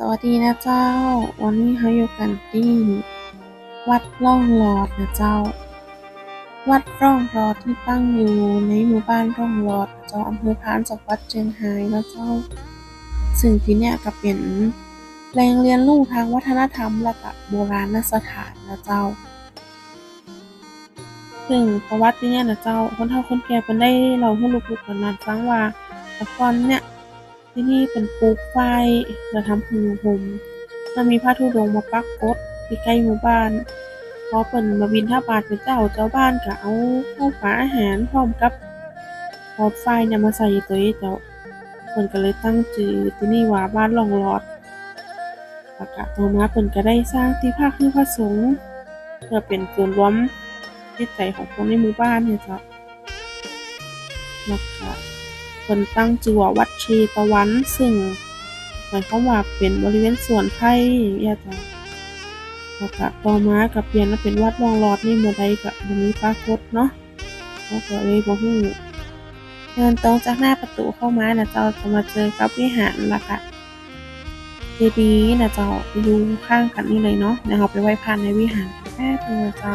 สวัสดีนะเจ้า วันนี้เราอยู่กันที่วัดร่องรอดนะเจ้า วัดร่องรอดที่ตั้งอยู่ในหมู่บ้านร่องรอดเจ้าอำเภอพานจังหวัดเชียงรายนะเจ้า ซึ่งที่เนี่ยก็เป็นแหล่งเรียนรู้ทางวัฒนธรรมและก็โบราณสถานนะเจ้า ซึ่งประวัติที่เนี่ยนะเจ้าคนเฒ่าคนแก่เพิ่นได้เล่าให้ลูกๆหลานๆฟังว่าแต่ก่อนเนี่ย ที่นี่เพิ่นปลูกฝ้ายแล้วทำพึ่งห่มแล้วมีพระธุดงมาปรากฏที่ใกล้หมู่บ้านพอเพิ่นมาบิณฑบาตเป็นเจ้าเจ้าบ้านก็เอาข้าวปลาอาหารพร้อมกับหลอดไฟเนี่ยมาใส่ตัวเจ้าเพิ่นก็เลยตั้งชื่อที่นี่ว่าบ้านร่องรอดแล้วก็ต่อมาเพิ่นก็ได้สร้างที่พักให้พระสงฆ์เพื่อเป็นศูนรวมจิตใจของคนในหมู่บ้านเนี่ยจ้าแล้วก็ เพิ่นตั้งชื่อว่าวัดชีตะวัน ซึ่งหมายความว่าเป็นบริเวณสวนไผ่อย่างเงี้ยจ้ะแล้วก็ต่อมาก็เปลี่ยนมาเป็นวัดร่องรอดนี่เมื่อใดก็บ่มีปรากฏเนาะเราก็เลยบ่รู้เดินตรงจากหน้าประตูเข้ามาน่ะเจ้าจะมาเจอกับวิหารแล้วก็เจดีย์น่ะเจ้าอยู่ข้างกันนี่เลยเนาะเดี๋ยวเราไปไหว้พระในวิหารแป๊บหนึ่งนะเจ้า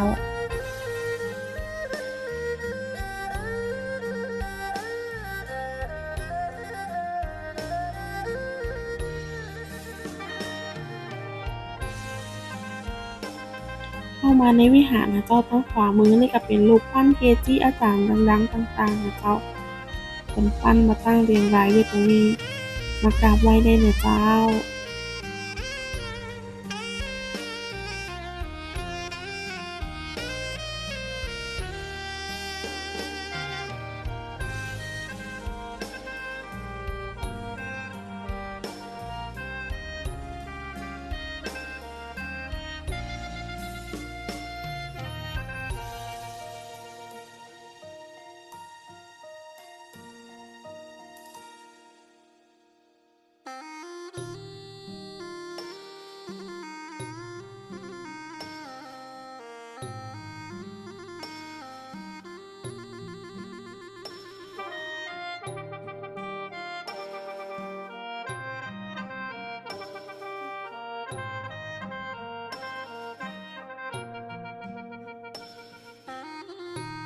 มาในวิหารนะเจ้าทางขวามือนี่ก็เป็นรูปปั้นเกจิอาจารย์ดังๆต่างๆนะเจ้าเป็นปั้นมาตั้งเรียงรายอยู่ตรงนี้มากราบไหว้ได้นะเจ้า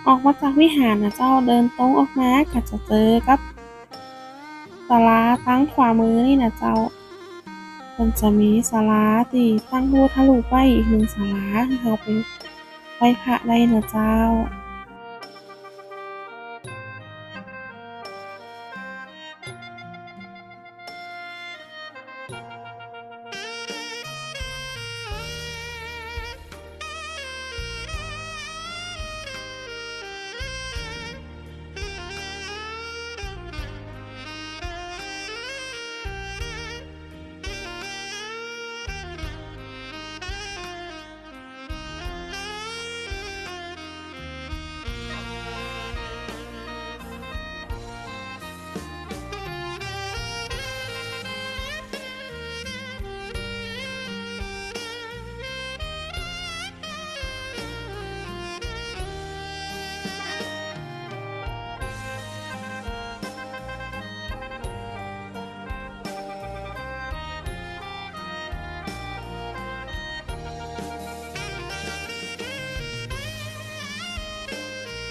ออกมาจากวิหารนะเจ้าเดินตรงออกมาก็จะเจอกับศาลาทางขวามือนี่นะเจ้าเพิ่นจะมีศาลาที่ตั้งระพุทธรูปไปอีกหนึ่งศาลาที่เราไปไหว้พระได้นะเจ้า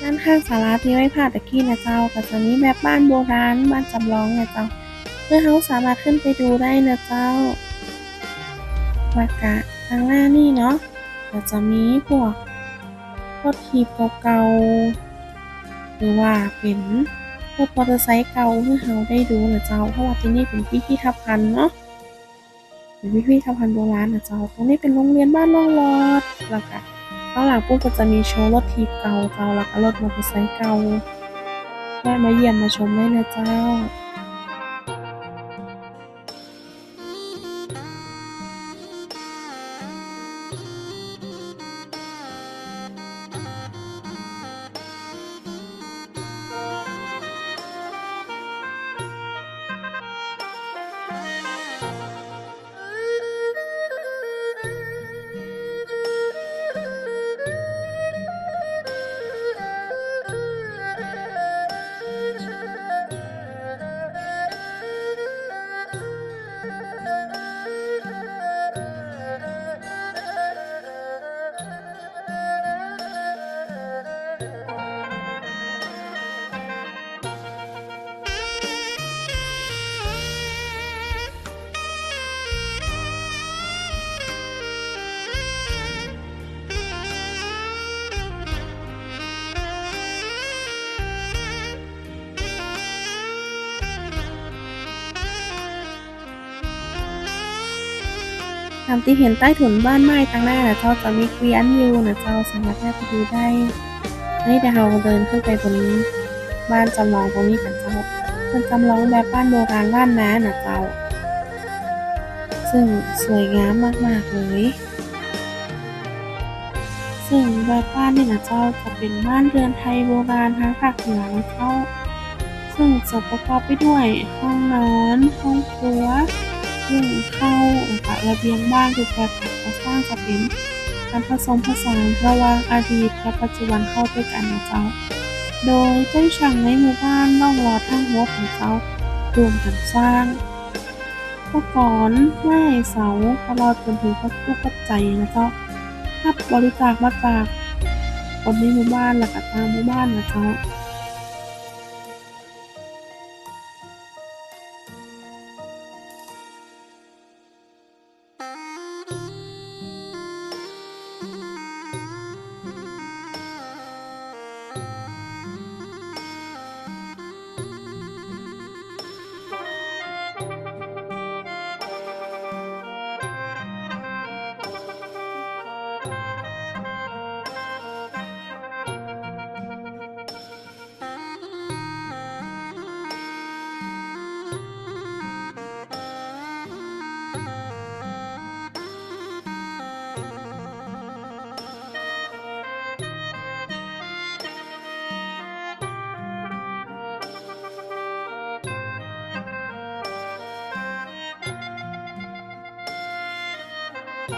ด้านข้างศาลาที่ไว้พระตะกี้นะเจ้าก็จะมีแบบบ้านโบราณบ้านจำลองนะเจ้าเพื่อเราสามารถขึ้นไปดูได้นะเจ้าแล้วก็ทางหน้านี่เนาะก็จะมีพวกรถถีบเก่าๆหรือว่าเป็นรถมอเตอร์ไซค์เก่าให้เราได้ดูนะเจ้า เพราะว่าที่นี่เป็นพิพิธภัณฑ์เนาะเป็นพิพิธภัณฑ์โบราณนะเจ้าตรงนี้เป็นโรงเรียนบ้านร่องรอดแล้วก็ ข้างหลังปุ๊บก็จะมีโชว์รถทีเก่าเจ้าแล้วก็รถมอเตอร์ไซค์เก่าแวะมาเยี่ยมมาชมได้นะเจ้า ตามที่เห็นใต้ถุนบ้านไม้ตั้งหน้านะเจ้าจะมีเกวียนอยู่นะเจ้าสามารถแวะไปดูได้อันนี้เดี๋ยวเราเดินขึ้นไปบนบ้านจำลองตรงนี้กันเจ้าเป็นจำลองแบบบ้านโบราณบ้านน้านะเจ้า ซึ่งสวยงามมากๆเลย ซึ่งแบบบ้านนี่นะเจ้าจะเป็นบ้านเรือนไทยโบราณทางภาคเหนือนะเจ้า ซึ่งจะประกอบไปด้วยห้องนอน ห้องครัว ห้องเข้าและระเบียงบ้านรูปแบบการก่อสร้างจะเป็นการผสมผสานระหว่างอดีตและปัจจุบันเข้าด้วยกันนะเจ้า โดยเจ้าช่างในหมู่บ้านต้องรอทั้งหัวของเจ้ารวมกันสร้างอุปกรณ์ไม้เสาตลอดจนถึงวัตถุปัจจัยนะเจ้ารับบริจาคมาจากคนในหมู่บ้านและก็ตามหมู่บ้านนะเจ้า ออ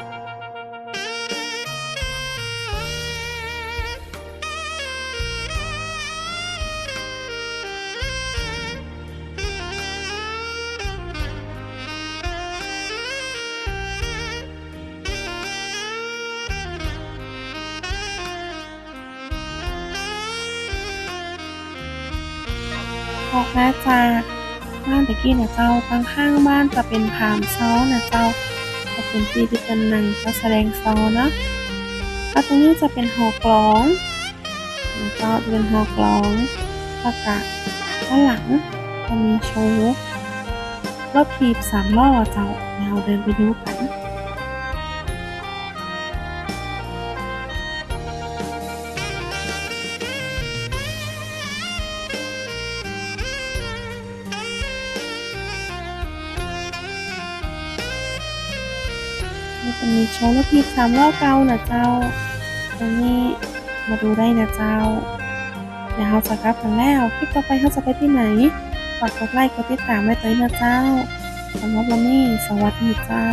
กมาจากบ้านตะกี้นะเจ้าตั้งข้างบ้านจะเป็นผามซ้อนะเจ้า จะเป็นที่ที่เป็นหนังก็แสดงซอนะก็ตรงนี้จะเป็นหอกลองแล้วก็เป็นหอกลองประกาศด้านหลังจะมีโชว์รถถีบสามล้อเจ้าเราเดินไปดูกัน จะมีโชว์ลูกพีสามรอบเก่านะเจ้า ตรงนี้มาดูได้นะเจ้าเดี๋ยวเราจะกลับกันแล้วคลิปต่อไปเราจะไปที่ไหนฝากกดไลค์กดติดตามไว้ด้วยนะเจ้าสำหรับวันนี้สวัสดีเจ้า